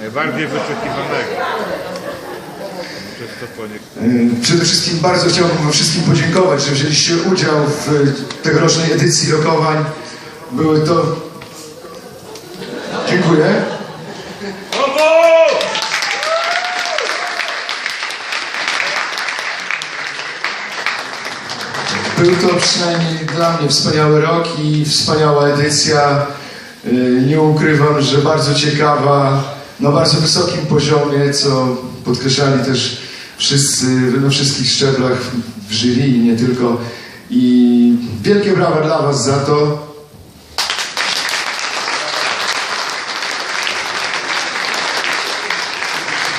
Najbardziej wyczekiwanego. Przede wszystkim bardzo chciałbym Wam wszystkim podziękować, że wzięliście udział w tegorocznej edycji rokowań. Były to... Dziękuję. Był to przynajmniej dla mnie wspaniały rok i wspaniała edycja. Y, Nie ukrywam, że bardzo ciekawa, na bardzo wysokim poziomie, co podkreślali też wszyscy na wszystkich szczeblach w jury i nie tylko. I wielkie brawa dla Was za to.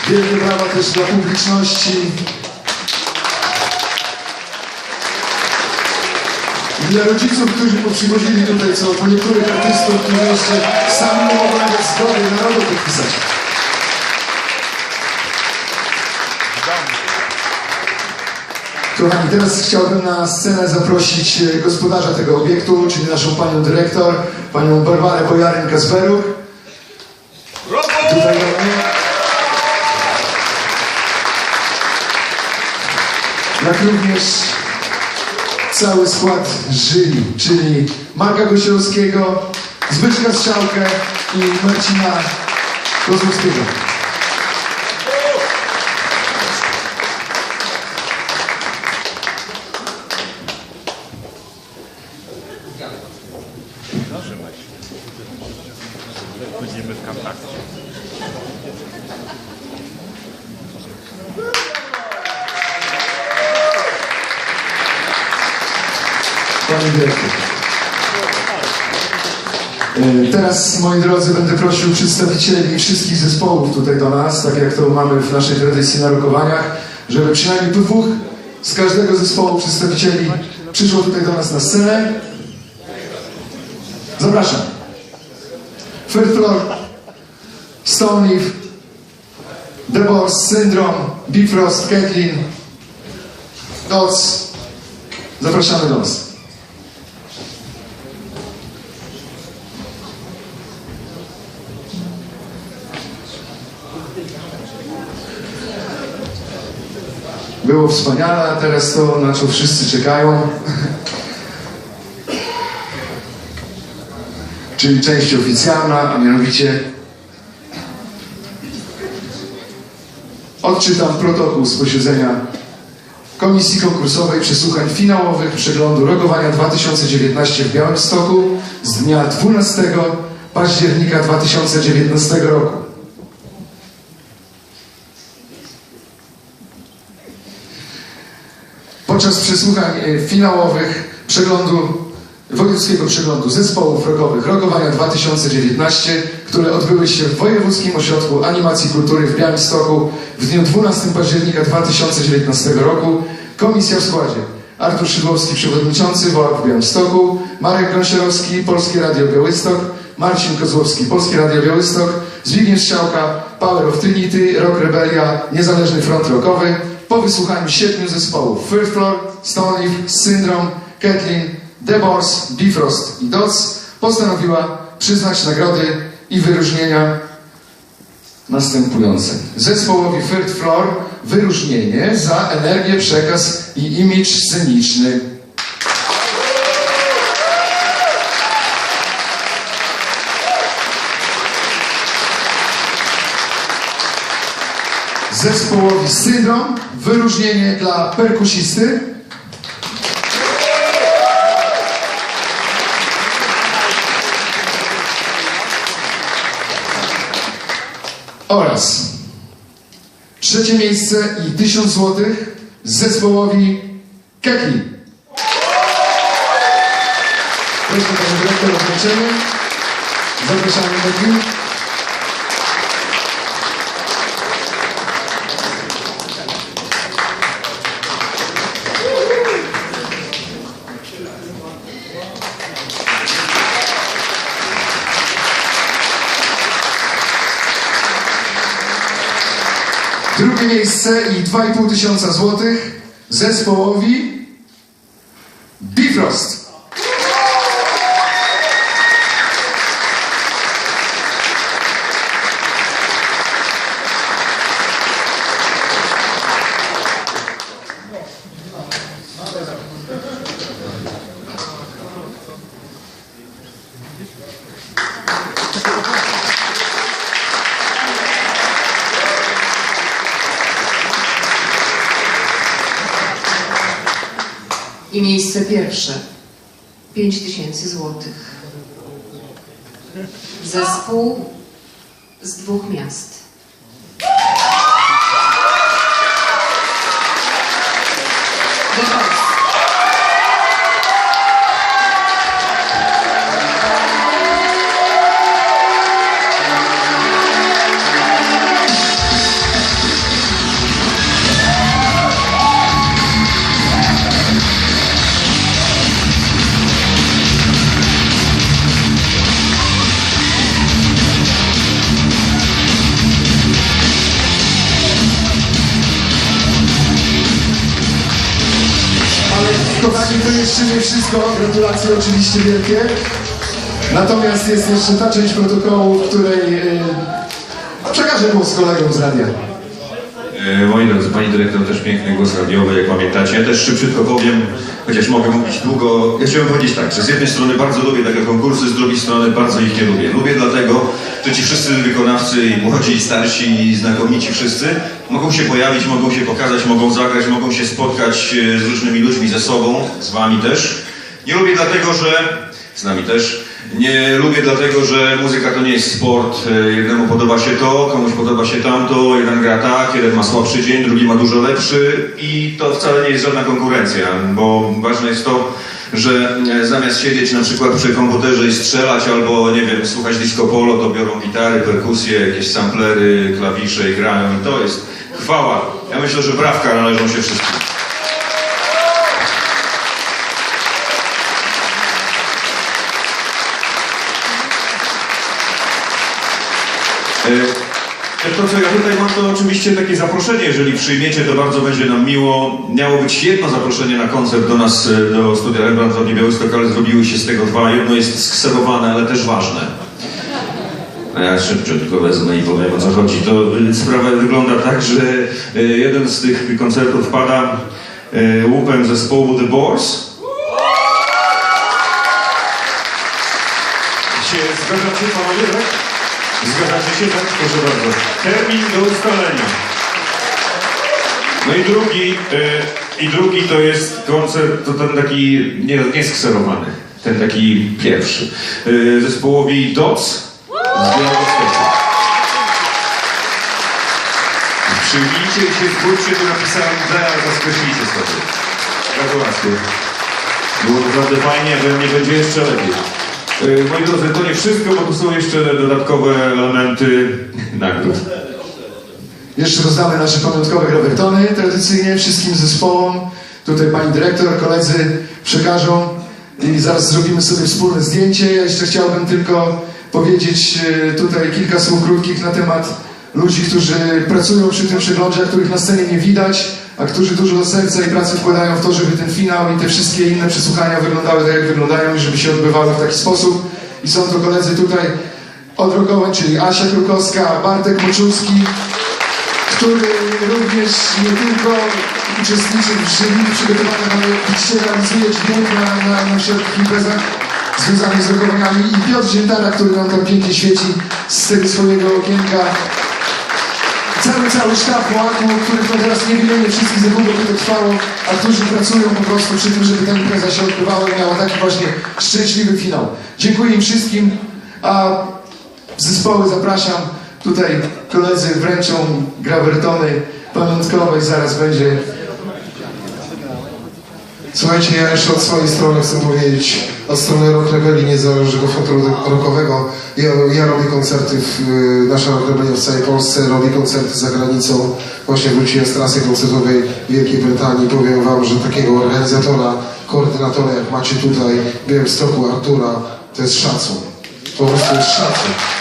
Wielkie brawa też dla publiczności. I dla rodziców, którzy poprzywozili tutaj, co po niektórych artystów, którzy jeszcze sami mogą nawet zgody narodu podpisać. Kochani, teraz chciałbym na scenę zaprosić e, gospodarza tego obiektu, czyli naszą panią dyrektor, panią Barbarę Bojaryn-Kasperuch. Tutaj. Jak również cały skład jury, czyli Marka Gosiowskiego, Zbyszka Strzałkę i Marcina Kozłowskiego. Trzymaj się. Będziemy w kontakcie. Panie. E, Teraz, moi drodzy, będę prosił przedstawicieli wszystkich zespołów tutaj do nas, tak jak to mamy w naszej tradycji na rokowaniach, żeby przynajmniej dwóch z każdego zespołu przedstawicieli przyszło tutaj do nas na scenę. Zapraszam. Third Floor, Stone Leaf, The Boss, Syndrome, Bifrost, Kathleen, Dots. Zapraszamy do nas. Było wspaniale, a teraz to, na co wszyscy czekają. Czyli część oficjalna, a mianowicie odczytam protokół z posiedzenia Komisji Konkursowej Przesłuchań Finałowych Przeglądu Rogowania 2019 w Białymstoku z dnia 12 października 2019 roku. Podczas przesłuchań e, finałowych przeglądu, wojewódzkiego przeglądu zespołów rogowych Rogowania 2019, które odbyły się w Wojewódzkim Ośrodku Animacji Kultury w Białymstoku w dniu 12 października 2019 roku, komisja w składzie. Artur Szydłowski, przewodniczący WOAK w Białymstoku, Marek Gąsiorowski, Polskie Radio Białystok, Marcin Kozłowski, Polskie Radio Białystok, Zbigniew Strzałka, Power of Trinity, Rock Rebelia, Niezależny Front Rockowy, po wysłuchaniu siedmiu zespołów First Floor, Stone Leaf, Syndrome, Kathleen, The Boss, Bifrost i Dots postanowiła przyznać nagrody i wyróżnienia następujące. Zespołowi Third Floor wyróżnienie za energię, przekaz i imidż sceniczny. Zespołowi Syndrom wyróżnienie dla perkusisty. Oraz trzecie miejsce i 1000 złotych zespołowi Keki. Proszę Panie Dyrektor o. Zapraszamy Keki. Drugie miejsce i 2,5 tysiąca złotych zespołowi Bifrost. Thank you. I miejsce pierwsze. 5 tysięcy złotych. Zespół z dwóch miast. Nie wszystko. Gratulacje oczywiście wielkie. Natomiast jest jeszcze ta część protokołu, w której yy, przekażę głos kolegom z radia. E, Moi drodzy, pani dyrektor też piękny głos radiowy, jak pamiętacie. Ja też szybciutko powiem, chociaż mogę mówić długo. Ja chciałbym powiedzieć tak, że z jednej strony bardzo lubię takie konkursy, z drugiej strony bardzo ich nie lubię. Lubię dlatego, że ci wszyscy wykonawcy, i młodzi, i starsi, i znakomici wszyscy, mogą się pojawić, mogą się pokazać, mogą zagrać, mogą się spotkać e, z różnymi ludźmi, ze sobą, z wami też. Nie lubię dlatego, że z nami też. Nie lubię dlatego, że muzyka to nie jest sport. E, Jednemu podoba się to, komuś podoba się tamto, jeden gra tak, jeden ma słabszy dzień, drugi ma dużo lepszy i to wcale nie jest żadna konkurencja, bo ważne jest to, że e, zamiast siedzieć na przykład przy komputerze i strzelać albo, nie wiem, słuchać disco polo, to biorą gitary, perkusje, jakieś samplery, klawisze i grają i to jest chwała. Ja myślę, że brawka należą się wszystkim. E, To, co ja tutaj oczywiście takie zaproszenie. Jeżeli przyjmiecie, to bardzo będzie nam miło. Miało być jedno zaproszenie na koncert do nas, e, do studia Rembrandt w Białystok, ale zrobiły się z tego dwa. Jedno jest skserowane, ale też ważne. A ja szybciutko wezmę i powiem o co chodzi. To e, sprawa wygląda tak, że e, jeden z tych koncertów pada łupem zespołu The Boys. Się zgadzacie panowie, tak? Zgadzacie się, tak? Proszę bardzo. Termin do ustalenia. No i drugi, e, i drugi to jest koncert, to ten taki nie, nie skserowany, ten taki pierwszy. E, zespołowi DOC z Białegostoku. Przyjmijcie się, zbójcie, tu napisałem D, ale zaskreślijcie sobie. Gratulacje. Było naprawdę fajnie, że nie będzie jeszcze lepiej. E, Moi drodzy, to nie wszystko, bo tu są jeszcze dodatkowe elementy nagród. Jeszcze rozdamy nasze pamiątkowe grawertony tradycyjnie wszystkim zespołom. Tutaj pani dyrektor, koledzy przekażą i zaraz zrobimy sobie wspólne zdjęcie. Ja jeszcze chciałbym tylko powiedzieć e, tutaj kilka słów krótkich na temat ludzi, którzy pracują przy tym przeglądzie, których na scenie nie widać, a którzy dużo serca i pracy wkładają w to, żeby ten finał i te wszystkie inne przesłuchania wyglądały tak, jak wyglądają i żeby się odbywały w taki sposób. I są to koledzy tutaj odrokowe, czyli Asia Krukowska, Bartek Moczulski, który również nie tylko uczestniczy w jury przygotowaniach, ale dzisiaj realizuje dźwięk na, na, na wszelkich imprezach związanych z rokowaniami i Piotr Ziętara, który nam tam pięknie świeci z tego swojego okienka. Cały, cały sztab Moaku, których to teraz nie wymienię wszystkich, długo by to trwało, a którzy pracują po prostu przy tym, żeby ta impreza się odbywała i miała taki właśnie szczęśliwy finał. Dziękuję im wszystkim, a zespoły zapraszam. Tutaj koledzy wręczą grawertony pamiątkowe zaraz będzie. Słuchajcie, ja jeszcze od swojej strony chcę powiedzieć, od strony Rock Rebelii Niezależnego Frontu Rockowego, ja, ja robię koncerty, w, y, nasza Rock Rebelia w całej Polsce, robię koncerty za granicą, właśnie wróciłem z trasy koncertowej w Wielkiej Brytanii, powiem wam, że takiego organizatora, koordynatora jak macie tutaj w Białymstoku, Artura, to jest szacun, po prostu jest szacun.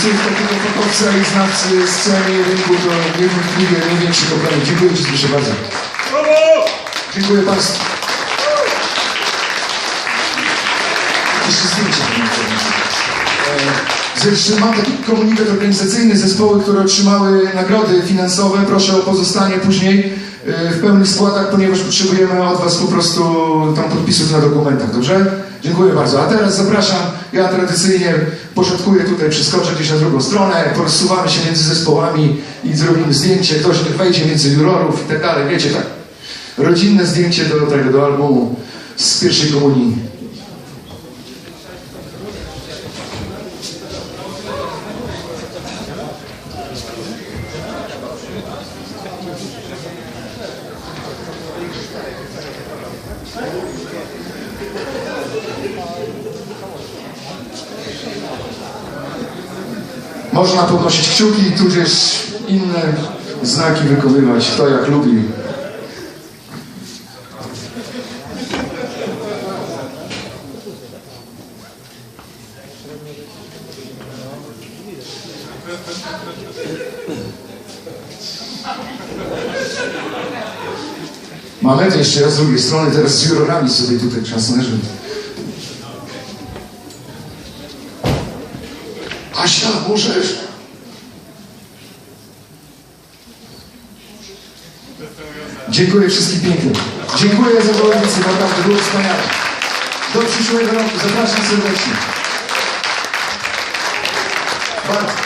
Słów takiego fachowca i znawcy sceny rynku to niewątpliwie największy komplement. Dziękuję Ci proszę bardzo. Dziękuję Państwu. Jeszcze zdjęcie. Jeszcze mam taki komunikat organizacyjny. Zespoły, które otrzymały nagrody finansowe, proszę o pozostanie później e, w pełnych składach, ponieważ potrzebujemy od Was po prostu tam podpisów na dokumentach, dobrze? Dziękuję bardzo. A teraz zapraszam, ja tradycyjnie poszatkuję tutaj, przeskoczę gdzieś na drugą stronę, porozsuwamy się między zespołami i zrobimy zdjęcie, ktoś wejdzie między jurorów i tak dalej, wiecie tak. Rodzinne zdjęcie do tego, do albumu z pierwszej komunii. Można podnosić kciuki, tudzież inne znaki wykonywać, kto jak lubi. Mamy jeszcze ja z drugiej strony, teraz z jurorami sobie tutaj czas leży. Asia, możesz? Dziękuję wszystkim pięknie. Dziękuję za Województwo, naprawdę było wspaniale. Do przyszłego roku zapraszam serdecznie. Bardzo.